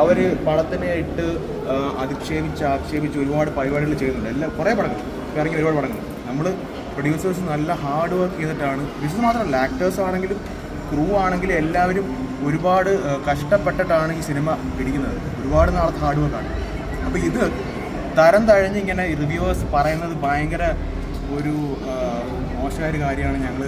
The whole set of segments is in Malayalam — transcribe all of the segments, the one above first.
അവർ പടത്തിനെ ഇട്ട് അധിക്ഷേപിച്ച് ആക്ഷേപിച്ച് ഒരുപാട് പരിപാടികൾ ചെയ്യുന്നുണ്ട്. എല്ലാ കുറേ പടങ്ങൾ. ഇറങ്ങി ഒരുപാട് പടങ്ങൾ. നമ്മൾ പ്രൊഡ്യൂസേഴ്സ് നല്ല ഹാർഡ് വർക്ക് ചെയ്തിട്ടാണ്. പ്രൊഡ്യൂസേഴ്സ് മാത്രമല്ല ആക്ടേഴ്സ് ആണെങ്കിലും ക്രൂ ആണെങ്കിലും എല്ലാവരും ഒരുപാട് കഷ്ടപ്പെട്ടിട്ടാണ് ഈ സിനിമ പിടിക്കുന്നത്. ഒരുപാട് നാളത്തെ ഹാർഡ് വർക്കാണ് അപ്പോൾ ഇത് തരം തഴഞ്ഞ് ഇങ്ങനെ റിവ്യൂവേഴ്സ് പറയുന്നത് ഭയങ്കര ഒരു മോശമായ ഒരു കാര്യമാണ് ഞങ്ങൾ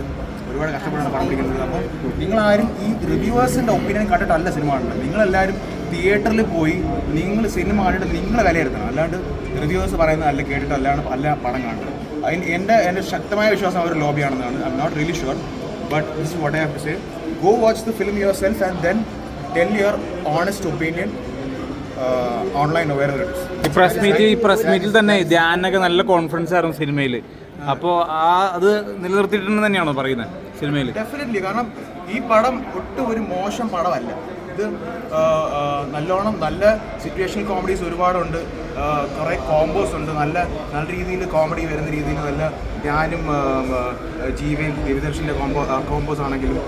ഒരുപാട് കഷ്ടപ്പെട്ടാണ് പറഞ്ഞിരിക്കുന്നത് അപ്പോൾ അപ്പം നിങ്ങളാരും ഈ റിവ്യൂവേഴ്സിന്റെ ഒപ്പീനിയൻ കണ്ടിട്ടല്ല സിനിമ കാണുന്നത്. നിങ്ങളെല്ലാവരും തിയേറ്ററിൽ പോയി നിങ്ങൾ സിനിമ കണ്ടിട്ട് നിങ്ങൾ വിലയിരുത്തണം അല്ലാണ്ട് റിവ്യൂസ് പറയുന്നത് അല്ല കേട്ടിട്ട് അല്ലാണ്ട് അല്ല പടം കാണുന്നത്. അതിന് എന്റെ എന്റെ ശക്തമായ വിശ്വാസം അവർ ലോബിയാണെന്നാണ് I'm not really sure but this what I have to say go watch the film yourself and then tell your honest opinion online ഈ പ്രസ് മീറ്റ് ഈ പ്രസ് മീറ്റിൽ തന്നെ ധ്യാനൊക്കെ നല്ല കോൺഫിഡൻസ് ആയിരുന്നു സിനിമയിൽ അപ്പോൾ ആ അത് നിലനിർത്തിയിട്ടുണ്ടെന്ന് തന്നെയാണോ പറയുന്നത് സിനിമയിൽ ഡെഫിനറ്റ്ലി കാരണം ഈ പടം ഒട്ടും ഒരു മോശം പടമല്ല. ഇത് നല്ലോണം നല്ല സിറ്റുവേഷൻ കോമഡീസ് ഒരുപാടുണ്ട്. കുറേ കോംബോസ് ഉണ്ട്. നല്ല നല്ല രീതിയിൽ കോമഡി വരുന്ന രീതിയിൽ നല്ല ഞാനും ജീവൻ ആ, ജീവയും കോംബോസ് ആണെങ്കിലും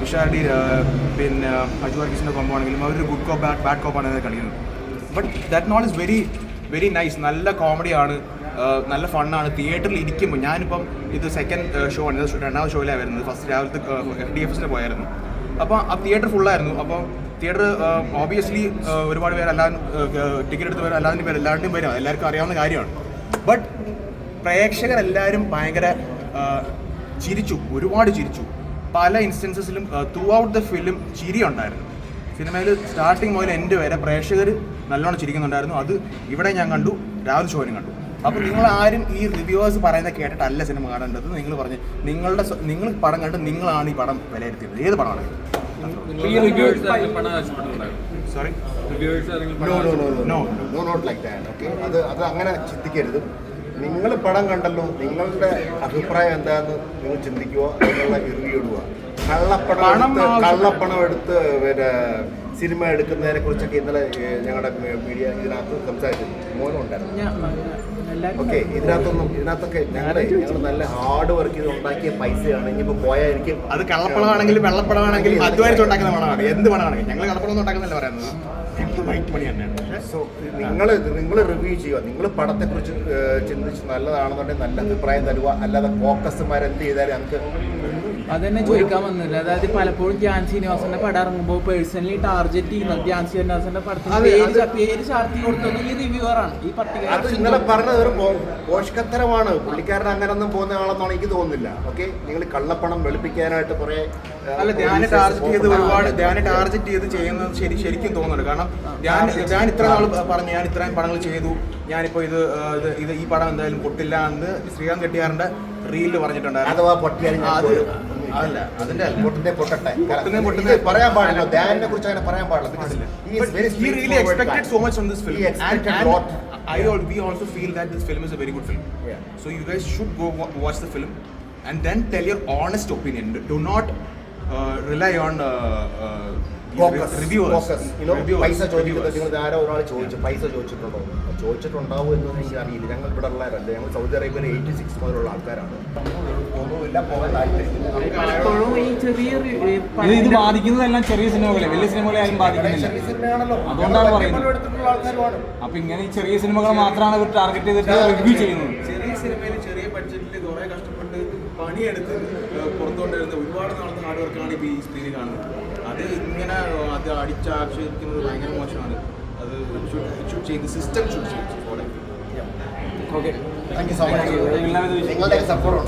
വിഷാഡി പിന്നെ അജു വർഗീസിന്റെ കോംബോ ആണെങ്കിലും അവരൊരു ഗുഡ് കോപ്പ് ബാഡ് ബാഡ് കോപ്പാണ് കളിക്കുന്നത്. But that not is very very nice നല്ല കോമഡിയാണ് നല്ല ഫണ്ണാണ് തിയേറ്ററിൽ ഇരിക്കുമ്പോൾ ഞാനിപ്പം ഇത് സെക്കൻഡ് ഷോ ആണ്. രണ്ടാമത് ഷോയിലാണ് വരുന്നത്. ഫസ്റ്റ് രാവിലത്തെ എഫ് ഡി എഫ് എസിന് പോയായിരുന്നു. അപ്പോൾ ആ തിയേറ്റർ ഫുള്ളായിരുന്നു അപ്പോൾ തിയേറ്റർ ഓബിയസ്ലി ഒരുപാട് പേര് അല്ലാതെ ടിക്കറ്റ് എടുത്ത് പേര് അല്ലാതെ പേര് എല്ലാവരുടെയും പേരും എല്ലാവർക്കും അറിയാവുന്ന കാര്യമാണ്. ബട്ട് പ്രേക്ഷകരെല്ലാവരും ഭയങ്കര ചിരിച്ചു ഒരുപാട് ചിരിച്ചു. പല ഇൻസ്റ്റൻസസിലും ത്രൂ ഔട്ട് ദ ഫിലിം ചിരി ഉണ്ടായിരുന്നു. സിനിമയിൽ സ്റ്റാർട്ടിങ് മുതൽ എന്റെ വരെ പ്രേക്ഷകർ നല്ലോണം ചിരിക്കുന്നുണ്ടായിരുന്നു. അത് ഇവിടെ ഞാൻ കണ്ടു രാഹുൽ ഷോനും കണ്ടു. അപ്പോൾ നിങ്ങൾ ആരും ഈ റിവ്യൂവേഴ്സ് പറയുന്നത് കേട്ടിട്ടല്ല സിനിമ കാണേണ്ടത്. നിങ്ങൾ പറഞ്ഞു നിങ്ങളുടെ നിങ്ങൾ പടം കണ്ട് നിങ്ങളാണ് ഈ പടം വിലയിരുത്തിയത്. ഏത് പടമാണ്? ഈ reviews sorry no no no no no not like that okay അത് അത് അങ്ങനെ ചിന്തിക്കരുത്. നിങ്ങൾ പടം കണ്ടല്ലോ നിങ്ങളുടെ അഭിപ്രായം എന്താന്ന് നിങ്ങൾ ചിന്തിക്കുക അതിനുള്ള റിവ്യൂ ഇടുക. കള്ളപ്പണം കള്ളപ്പണം എടുത്ത് പിന്നെ സിനിമ എടുക്കുന്നതിനെ കുറിച്ചൊക്കെ ഇന്നലെ ഞങ്ങളുടെ മീഡിയ ഇതിനകത്ത് സംസാരിച്ചിരുന്നു മോനും ഉണ്ടായിരുന്നു. ഓക്കെ ഇതിനകത്തൊന്നും ഇതിനകത്തൊക്കെ ഞങ്ങളുടെ ഞങ്ങൾ നല്ല ഹാർഡ് വർക്ക് ചെയ്ത് ഉണ്ടാക്കിയ പൈസയാണ്. ഇനിയിപ്പോൾ പോയാൽ എനിക്ക് അത് കള്ളപ്പണമാണെങ്കിലും വെള്ളപ്പണമാണെങ്കിലും അധ്വാനിച്ച് ഉണ്ടാക്കുന്ന പണമാണ്. എന്ത് പണമാണെങ്കിലും ഞങ്ങൾ കള്ളപ്പണം ഉണ്ടാക്കുന്നല്ല പറയുന്നത്. സോ നിങ്ങൾ നിങ്ങൾ റിവ്യൂ ചെയ്യുക. നിങ്ങൾ പടത്തെക്കുറിച്ച് ചിന്തിച്ച് നല്ലതാണെന്നുണ്ടെങ്കിൽ നല്ല അഭിപ്രായം തരുക. അല്ലാതെ ഫോക്കസ്മാർ എന്ത് ചെയ്താലും നമുക്ക് അതന്നെ ചോദിക്കാൻ വന്നില്ല. അതായത് പലപ്പോഴും ധ്യാൻ ശ്രീനിവാസന്റെ പടം ഇറങ്ങുമ്പോൾ പേഴ്സണലി ടാർഗറ്റ് ചെയ്യുന്ന ധ്യാൻ ശ്രീനിവാസന്റെ പടത്തിന് അതെ, പേര് അത് പേര് ചാർത്തി കൊടുത്തത് ഈ റിവ്യൂവറാണ് ഈ പട്ടിക അത് ഇന്നലെ പറഞ്ഞത് ഒരു പോ- പോഷകത്തരമാണ്. പുള്ളിക്കാരൻ അങ്ങനൊന്നും പോകുന്ന ആളെന്നാണ് എനിക്ക് തോന്നുന്നില്ല. ഓക്കെ നിങ്ങൾ കള്ളപ്പണം വെളുപ്പിക്കാനായിട്ട് കുറെ അല്ല ധ്യാന ടാർജറ്റ് ടാർഗറ്റ് ചെയ്ത് ഒരുപാട് ധ്യാന ടാർഗറ്റ് ചെയ്ത് ചെയ്യുന്നത് ശരി ശരിക്കും തോന്നുന്നുണ്ട് കാരണം ഞാൻ ഞാൻ ഇത്ര നാൾ പറഞ്ഞു ഞാൻ ഇത്രയും പടങ്ങൾ ചെയ്തു ഞാനിപ്പോൾ ഇത് ഇത് ഈ പടം എന്തായാലും പൊട്ടില്ല എന്ന് ശ്രീകാന്ത് കെട്ടിയാറിന്റെ റീലിൽ പറഞ്ഞിട്ടുണ്ടായിരുന്നു. അഥവാ പൊട്ടിയാൽ അത് ചോദിച്ചിട്ടുണ്ടാവും എന്ന് ഞങ്ങൾ ഇവിടെ ഉള്ളവരല്ല. ഞങ്ങൾ സൗദി അറേബ്യയിൽ എയ്റ്റി സിക്സ് പോലുള്ള ആൾക്കാരാണ്. പലപ്പോഴും ഈ ചെറിയ ഇത് ഇത് ബാധിക്കുന്നതെല്ലാം ചെറിയ സിനിമകളെ വലിയ സിനിമകളെ ആരും ബാധിക്കുന്നില്ല. ചെറിയ സിനിമയാണല്ലോ അതുകൊണ്ടാണ് പറയുന്നത്. അപ്പൊ ഇങ്ങനെ ഈ ചെറിയ സിനിമകൾ മാത്രമാണ് ഇവർ ടാർഗറ്റ് ചെയ്തിട്ട് റിവ്യൂ ചെയ്യുന്നത്. ചെറിയ സിനിമയിൽ ചെറിയ ബഡ്ജറ്റിൽ കുറെ കഷ്ടപ്പെട്ട് പണിയെടുത്ത് പുറത്തുകൊണ്ടിരുന്ന ഒരുപാട് നാളത്തെ ഹാർഡ് വർക്കാണ് ഇപ്പോൾ ഈ സ്ക്രീനിൽ കാണുന്നത്. അത് ഇങ്ങനെ അത് അടിച്ചാക്ഷേപിക്കുന്നത് ഭയങ്കര മോശമാണ്. അത് ഷൂട്ട് ചെയ്ത് സിസ്റ്റം ഷൂട്ട് ചെയ്ത്. Okay thank you so much. നിങ്ങളുടെ സപ്പോർട്ട്